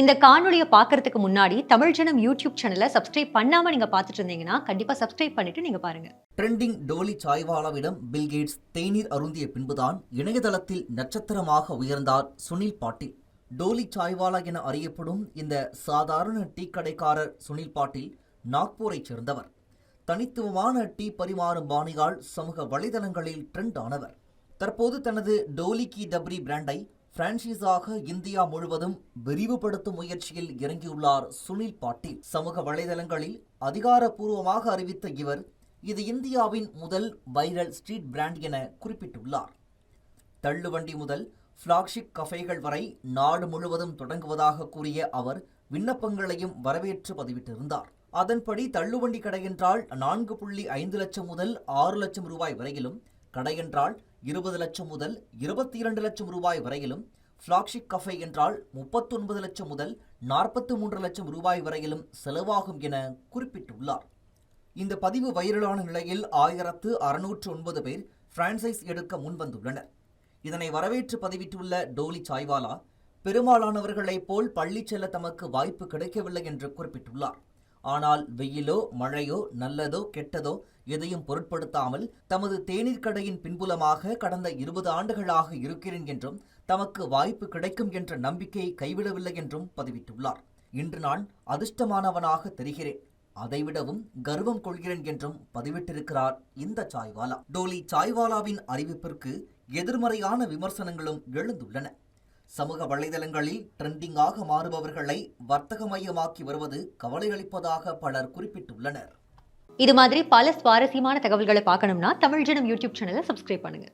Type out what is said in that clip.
இந்த காணொலியை பார்க்கறதுக்கு முன்னாடி தமிழ் ஜனம் யூடியூப் சேனலை சப்ஸ்கிரைப் பண்ணாம நீங்க பார்த்துட்டு இருந்தீங்கன்னா கண்டிப்பா சப்ஸ்கிரைப் பண்ணிட்டு நீங்க பாருங்க. ட்ரெண்டிங் டோலி சாய்வாலாவிடம் பில்கேட்ஸ் தேநீர் அருந்திய பின்புதான் இணையதளத்தில் நட்சத்திரமாக உயர்ந்தார் சுனில் பாட்டில். டோலி சாய்வாலா என அறியப்படும் இந்த சாதாரண டீ கடைக்காரர் சுனில் பாட்டீல் நாக்பூரைச் சேர்ந்தவர். தனித்துவமான டீ பரிமாறும் பாணியால் சமூக வலைதளங்களில் ட்ரெண்ட் ஆனவர். தற்போது தனது டோலி கி டப்ரி பிராண்டை பிரான்சைஸாக இந்தியா முழுவதும் விரிவுபடுத்தும் முயற்சியில் இறங்கியுள்ளார் சுனில் பாட்டீல். சமூக வலைதளங்களில் அதிகாரப்பூர்வமாக அறிவித்த இவர் இது இந்தியாவின் முதல் வைரல் ஸ்ட்ரீட் பிராண்ட் என குறிப்பிட்டுள்ளார். தள்ளுவண்டி முதல் ஃப்ளாக்ஷிப் கஃபேகள் வரை நாடு முழுவதும் தொடங்குவதாக கூறிய அவர் விண்ணப்பங்களையும் வரவேற்று பதிவிட்டிருந்தார். அதன்படி தள்ளுவண்டி கடை என்றால் நான்கு புள்ளி ஐந்து லட்சம் முதல் ஆறு லட்சம் ரூபாய் வரையிலும் கடை என்றால் இருபது லட்சம் முதல் இருபத்தி இரண்டு லட்சம் ரூபாய் வரையிலும் ஃப்ளாக்ஷிப் கஃபே என்றால் முப்பத்தொன்பது லட்சம் முதல் நாற்பத்தி மூன்று லட்சம் ரூபாய் வரையிலும் செலவாகும் என குறிப்பிட்டுள்ளார். இந்த பதிவு வைரலான நிலையில் ஆயிரத்து அறுநூற்று ஒன்பது பேர் பிரான்சைஸ் எடுக்க முன்வந்துள்ளனர். இதனை வரவேற்று பதிவிட்டுள்ள டோலி சாய்வாலா பெரும்பாலானவர்களைப் போல் பள்ளி செல்ல தமக்கு வாய்ப்பு கிடைக்கவில்லை என்று குறிப்பிட்டுள்ளார். ஆனால் வெயிலோ மழையோ நல்லதோ கெட்டதோ எதையும் பொருட்படுத்தாமல் தமது தேநீர் கடையின் பின்புலமாக கடந்த இருபது ஆண்டுகளாக இருக்கிறேன் என்றும் தமக்கு வாய்ப்பு கிடைக்கும் என்ற நம்பிக்கையை கைவிடவில்லை என்றும் பதிவிட்டுள்ளார். இன்று நான் அதிர்ஷ்டமானவனாக தெரிகிறேன். அதைவிடவும் கர்வம் கொள்கிறேன் என்றும் பதிவிட்டிருக்கிறார் இந்த சாய்வாலா. டோலி சாய்வாலாவின் அறிவிப்பிற்கு எதிர்மறையான விமர்சனங்களும் எழுந்துள்ளன. சமூக வலைதளங்களில் ட்ரெண்டிங்காக மாறுபவர்களை வர்த்தக மையமாக்கி வருவது கவலையளிப்பதாக பலர் குறிப்பிட்டுள்ளனர். இது மாதிரி பல சுவாரஸ்யமான தகவல்களை பார்க்கணும்னா தமிழ் ஜனம் யூடியூப் சேனலை சப்ஸ்கிரைப் பண்ணுங்க.